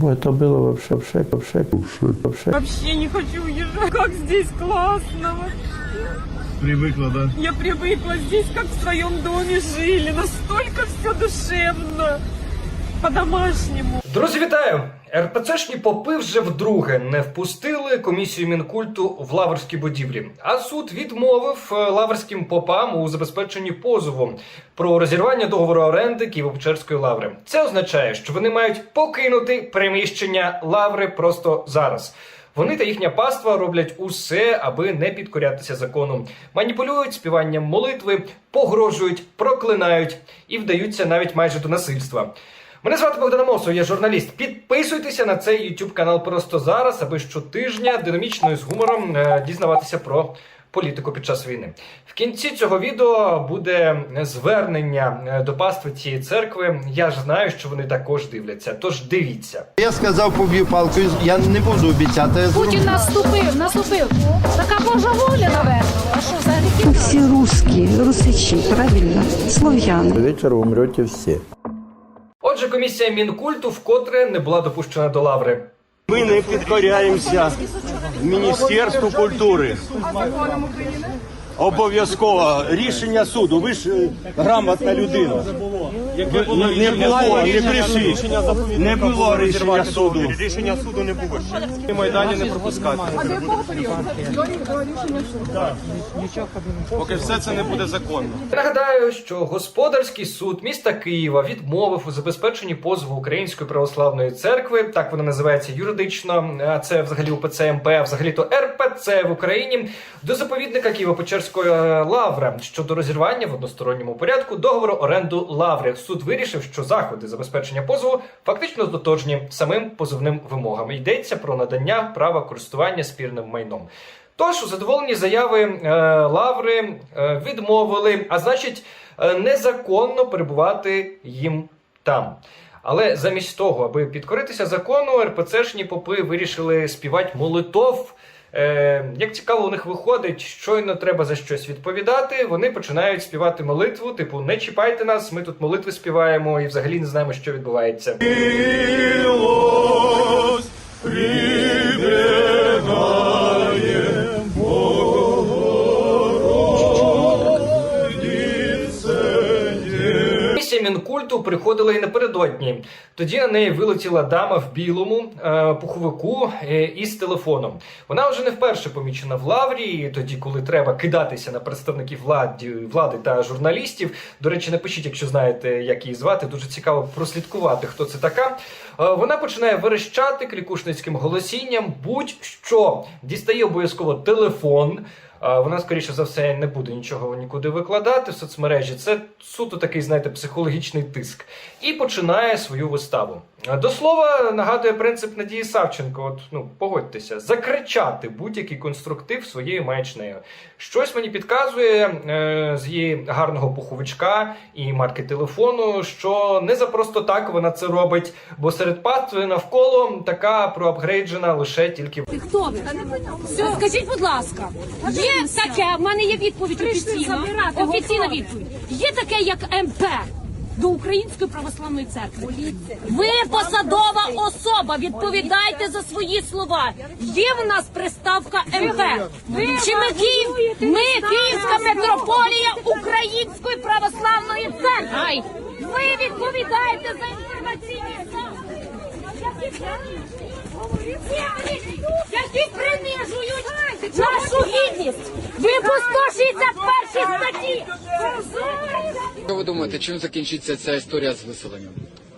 Бо это было вообще, вообще, вообще, вообще. Вообще не хочу уезжать. Как здесь классно. Привыкла, да? Я привыкла здесь, как в своем доме жили. Настолько все душевно. По-домашнему. Друзі, вітаю! РПЦшні попи вже вдруге не впустили комісію мінкульту в лаврські будівлі. А суд відмовив е, лаврським попам у забезпеченні позову про розірвання договору оренди Києво-Печерської лаври. Це означає, що вони мають покинути приміщення лаври просто зараз. Вони та їхня паства роблять усе, аби не підкорятися закону. Маніпулюють співанням молитви, погрожують, проклинають і вдаються навіть майже до насильства. Мене звати Богдан Мосов, я журналіст. Підписуйтеся на цей YouTube канал просто зараз, аби щотижня динамічно і з гумором е, дізнаватися про політику під час війни. В кінці цього відео буде звернення е, до пастви цієї церкви. Я ж знаю, що вони також дивляться. Тож дивіться. Я сказав, поб'ю палкою, я не буду обіцяти. Путін наступив, наступив. Така Божа воля, наверно. А що за гріхи? Все русские, русичи, правильно, славяне. Вечером умрете все. Отже, комісія мінкульту вкотре не була допущена до лаври. Ми не підкоряємося Міністерству культури. Обов'язково рішення суду. Ви ж е, грамотна людина. Ви- не, не було, не прийшли. Не було рішення суду. Рішення суду не було. Майдані не пропускати. Поки все це не буде законно. Нагадаю, що господарський суд міста Києва відмовив у забезпеченні позову Української православної церкви, так вона називається юридично. А це взагалі УПЦ МП, взагалі то РПЦ в Україні до заповідника Києво-Печерської е, лаври щодо розірвання в односторонньому порядку договору оренду лаври. Суд вирішив, що заходи забезпечення позову фактично дотожні самим позовним вимогам. Йдеться про надання права користування спірним майном. Тож у задоволенні заяви е, Лаври е, відмовили, а значить, е, незаконно перебувати їм там. Але замість того, аби підкоритися закону, РПЦшні попи вирішили співати молитов. Е, як цікаво у них виходить, щойно треба за щось відповідати, вони починають співати молитву, типу не чіпайте нас, ми тут молитви співаємо і взагалі не знаємо, що відбувається. Приходила і напередодні. Тоді на неї вилетіла дама в білому е, пуховику е, із телефоном. Вона вже не вперше помічена в лаврі. і Тоді, коли треба кидатися на представників владі, влади та журналістів. До речі, напишіть, якщо знаєте, як її звати. Дуже цікаво прослідкувати, хто це така. Е, вона починає верещати клікушницьким голосінням. Будь-що дістає обов'язково телефон. Вона, скоріше за все, не буде нічого нікуди викладати в соцмережі. Це суто такий, знаєте, психологічний тиск. І починає свою виставу. А, До слова, нагадує принцип Надії Савченко. От, ну, погодьтеся, закричати будь-який конструктив своєю маячнею. Щось мені підказує е, з її гарного пуховичка і марки телефону, що не за просто так вона це робить, бо серед пастви навколо така проапгрейджена лише тільки Хто ви? Все, скажіть, будь ласка, є таке, в мене є відповідь офіційна, офіційна відповідь. Є таке, як МП до Української православної церкви. Ви посадова особа, відповідайте за свої слова. Є в нас приставка МП. Чи ми Київ? Ми Київська митрополія Української православної церкви. Ви відповідаєте за інформаційні. Які принижують нашу гідність. Ви по 161 статті. Що ви думаєте, чим закінчиться ця історія з виселенням?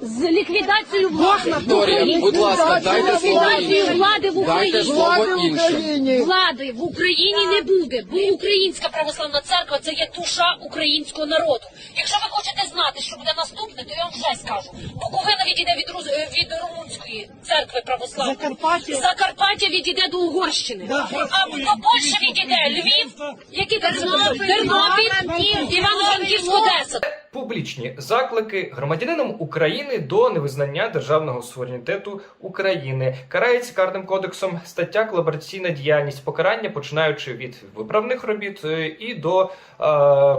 З ліквідацією влади в Україні. будь ласка, дайте слово ліквідацією іншим. влади в Дайте Україні. слово іншим. Влади в Україні не буде, бо Українська православна церква це є душа українського народу. Якщо ви хочете знати, що буде наступне, то я вам вже скажу. Буковина відійде від, Руз- е, від румунської церкви православної. Закарпаття, Закарпаття відійде до Угорщини. А до Польщі відійде Львів, який Тернопіль, Тернопіль і Івано-Франківськ, Одеса. Публічні заклики громадянинам України до невизнання державного суверенітету України. Карається карним кодексом стаття колабораційна діяльність покарання, починаючи від виправних робіт е, і до е,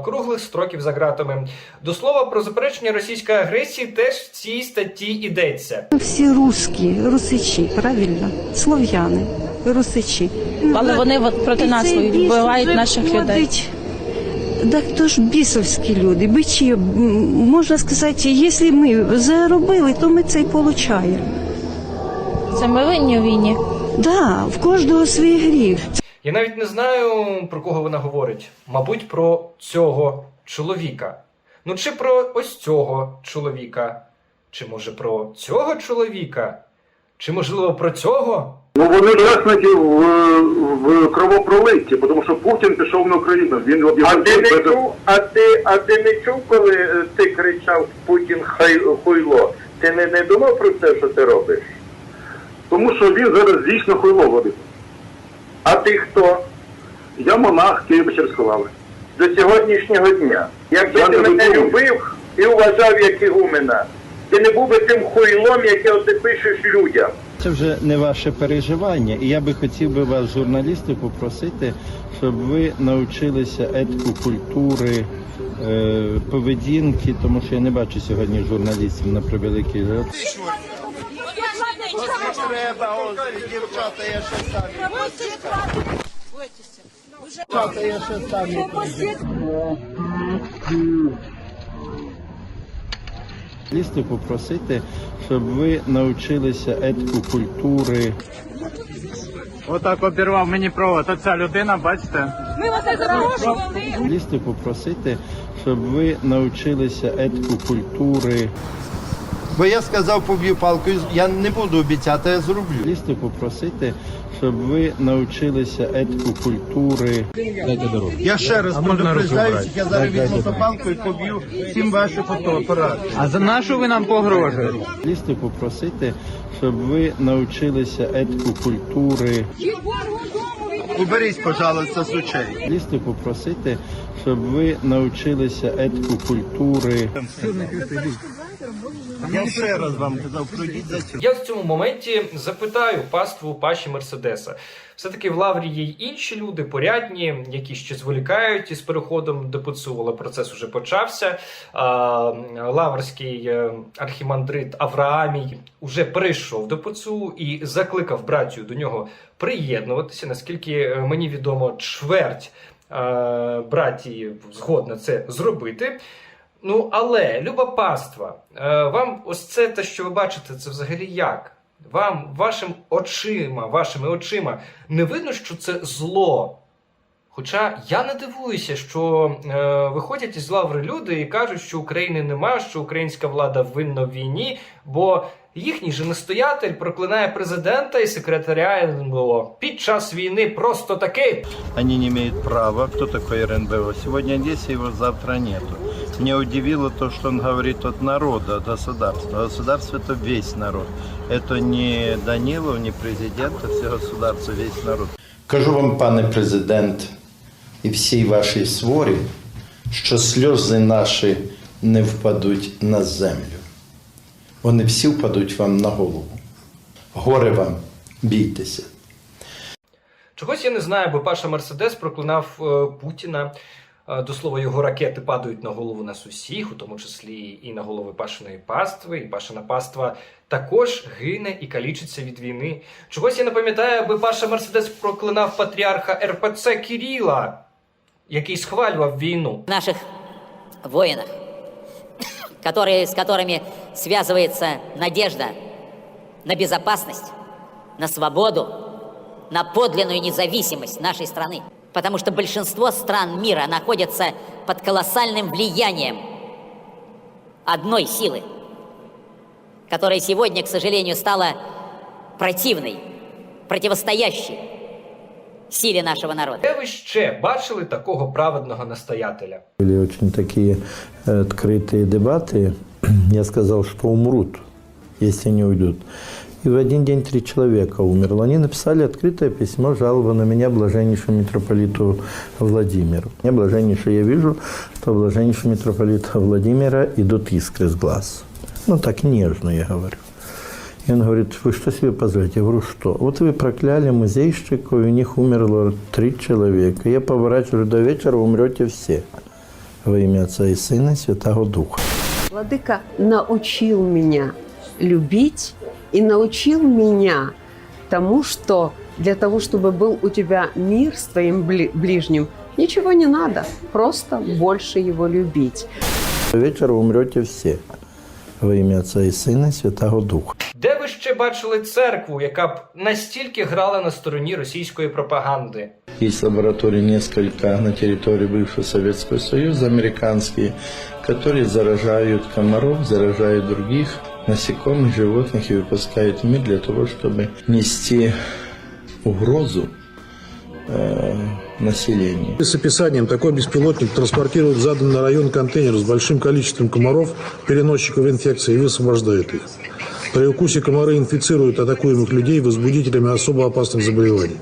круглих строків за ґратами. До слова про заперечення російської агресії теж в цій статті йдеться. Всі русські, русичі, правильно? Слов'яни, русичі. Але вони от проти нас вбивають наших людей. Виходить. Так то ж бісовські люди, бичі, можна сказати, якщо ми заробили, то ми це й получаємо. Це ми винні у війні. Да, в кожного свій гріх. Я навіть не знаю, про кого вона говорить. Мабуть, про цього чоловіка. Ну, чи про ось цього чоловіка, чи може про цього чоловіка, чи можливо про цього? Ну вони власники в, в кровопролитті, тому що Путін пішов на Україну. Він А ти не без- чув, а ти, а ти не чув, коли е, ти кричав Путін хай хуйло? Ти не, не думав про це, що ти робиш? тому що він зараз дійсно хуйло водить. А ти хто? Я монах Києво-Печерської лави. До сьогоднішнього дня. Якби Я ти мене любив і вважав як ігумена, ти не був би тим хуйлом, яке ти пишеш людям. Це вже не ваше переживання. І я би хотів би вас, журналісти, попросити, щоб ви навчилися етику культури, е, поведінки, тому що я не бачу сьогодні журналістів на превеликий жаль. Треба, ось, дівчата, я ще самі. Дівчата, я ще самі. Журналісти попросити, щоб ви навчилися етку культури. Отак обірвав мені провод. Оця людина, бачите? Ми вас дорожньовали! Лісти попросити, щоб ви навчилися етку культури. Бо я сказав, поб'ю палкою, я не буду обіцяти, я зроблю. Журналісти попросити, щоб ви навчилися етику культури. Я ще раз предупреждаю, я зараз візьму запалку і поб'ю всім ваші фотоапарати. А за нашу ви нам погрожуєте? Журналісти попросити, щоб ви навчилися етику культури. Уберіть, пожалуйста, з очей. Журналісти попросити, щоб ви навчилися етику культури. Я ще раз вам казав, пройдіть за цю. Я в цьому моменті запитаю паству Паші Мерседеса. Все-таки в Лаврі є й інші люди, порядні, які ще зволікають із переходом до ПЦУ, але процес уже почався. Лаврський е, архімандрит Авраамій уже перейшов до ПЦУ і закликав братію до нього приєднуватися. Наскільки е, мені відомо, чверть е, братії згодна це зробити. Ну, але, люба паства, е, вам ось це те, що ви бачите, це взагалі як? Вам, вашим очима, вашими очима, не видно, що це зло. Хоча я не дивуюся, що е, виходять із лаври люди і кажуть, що України нема, що українська влада винна в війні, бо їхній же настоятель проклинає президента і секретаря РНБО під час війни просто таки. Они не имеют права. Кто такой РНБО? Сегодня есть его, завтра нету. Меня удивило то, что он говорит от народа, от государства. Государство это весь народ. Это не Данилов, не президент, это все государство, весь народ. Кажу вам, пане президент, і всій вашій сворі, що сльози наші не впадуть на землю. Вони всі впадуть вам на голову. Горе вам, бійтеся. Чогось я не знаю, бо Паша Мерседес проклинав е, Путіна. Е, До слова, його ракети падають на голову нас усіх, у тому числі і на голови Пашиної пастви, і Пашина паства також гине і калічиться від війни. Чогось я не пам'ятаю, аби Паша Мерседес проклинав патріарха РПЦ Кіріла, який схвалював війну. наших воинах, которые, с которыми связывается надежда на безопасность, на свободу, на подлинную независимость нашей страны. Потому что большинство стран мира находятся под колоссальным влиянием одной силы, которая сегодня, к сожалению, стала противной, противостоящей силе нашего народа. Де ви ще бачили такого праведного настоятеля? Были очень такие э, открытые дебаты. Я сказал, что умрут, если не уйдут. И в один день три человека умерло. Они написали открытое письмо, жалобу на меня блаженнейшему митрополиту Владимиру. Я блаженнейший, я вижу, что блаженнейшего митрополита Владимира идут искры с глаз. Ну, так нежно я говорю. И он говорит, вы что себе позволяете? Я говорю, что? Вот вы прокляли музейщика, и у них умерло три человека. Я поворачиваю, до вечера умрете все. Во имя Отца и Сына и Святого Духа. Владыка научил меня любить и научил меня тому, что для того, чтобы был у тебя мир с твоим бли- ближним, ничего не надо, просто больше его любить. До вечера умрете все. Во имя Отца и Сына и Святого Духа. Де ви ще бачили церкву, яка б настільки грала на стороні російської пропаганди? Есть лаборатории несколько на территории бывшего Советского Союза, американские, которые заражают комаров, заражают других Насекомых, животных и выпускают в мир для того, чтобы нести угрозу э, населению. С описанием такой беспилотник транспортирует заданный район контейнер с большим количеством комаров, переносчиков инфекции, и высвобождает их. При укусе комары инфицируют атакуемых людей возбудителями особо опасных заболеваний.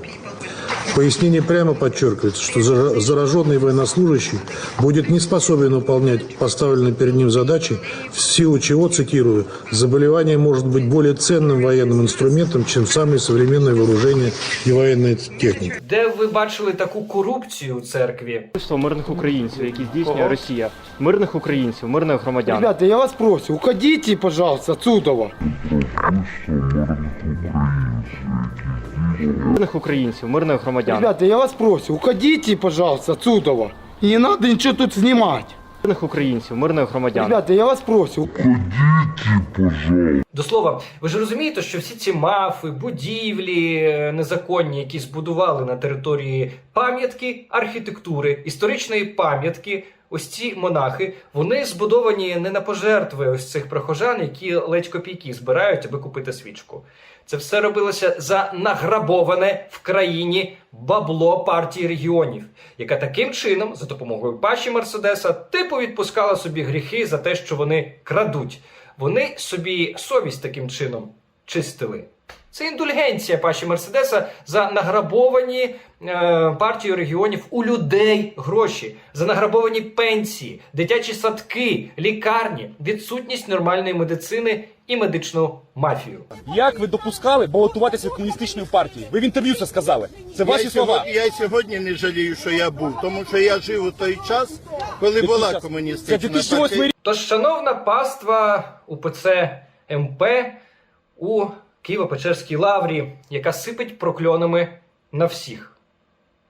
В пояснении прямо подчеркивается, что зара- зараженный военнослужащий будет не способен выполнять поставленные перед ним задачи, в силу чего, цитирую, «заболевание может быть более ценным военным инструментом, чем самые современные вооружения и военная техника». Де ви бачили таку корупцію у церкві? Вбивство мирних українців, які здійснює Росія. Мирних українців, мирних громадян. Ребята, я вас прошу, уходите, пожалуйста, отсюда. Мирних українців, мирних громадян. Ребята, я вас прошу, уходите, пожалуйста, отсюда. И не надо ничего тут снимать. Мирних українців, мирних громадян. Ребята, я вас прошу. До слова, ви ж розумієте, що всі ці мафи, будівлі е, незаконні, які збудували на території пам'ятки архітектури, історичної пам'ятки, ось ці монахи, вони збудовані не на пожертви ось цих прихожан, які ледь копійки збирають, аби купити свічку. Це все робилося за награбоване в країні бабло партії регіонів, яка таким чином, за допомогою Паші Мерседеса, типу відпускала собі гріхи за те, що вони крадуть. Вони собі совість таким чином чистили. Це індульгенція Паші Мерседеса за награбовані е, партією регіонів у людей гроші, за награбовані пенсії, дитячі садки, лікарні, відсутність нормальної медицини і медичну мафію. Як ви допускали балотуватися в комуністичної партії? Ви в інтерв'ю це сказали. Це ваші слова. Я сьогодні не жалію, що я був, тому що я жив у той час, коли була комуністична Це 2008 рік. Тож, шановна паства УПЦ МП у Києво-Печерській лаврі, яка сипить прокльонами на всіх,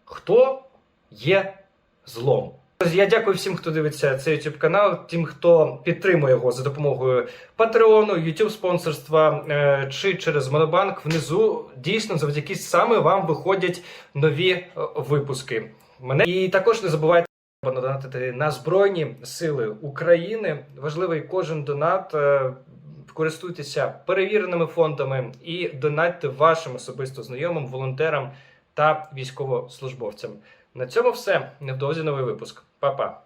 хто є злом. Я дякую всім, хто дивиться цей YouTube канал, тим, хто підтримує його за допомогою Патреону, YouTube спонсорства е, чи через Монобанк. Внизу дійсно завдяки саме вам виходять нові е, випуски. Мене і також не забувайте. Донатити на Збройні Сили України. Важливий кожен донат. Користуйтеся перевіреними фондами і донатьте вашим особисто знайомим, волонтерам та військовослужбовцям. На цьому все. Невдовзі новий випуск. Па-па.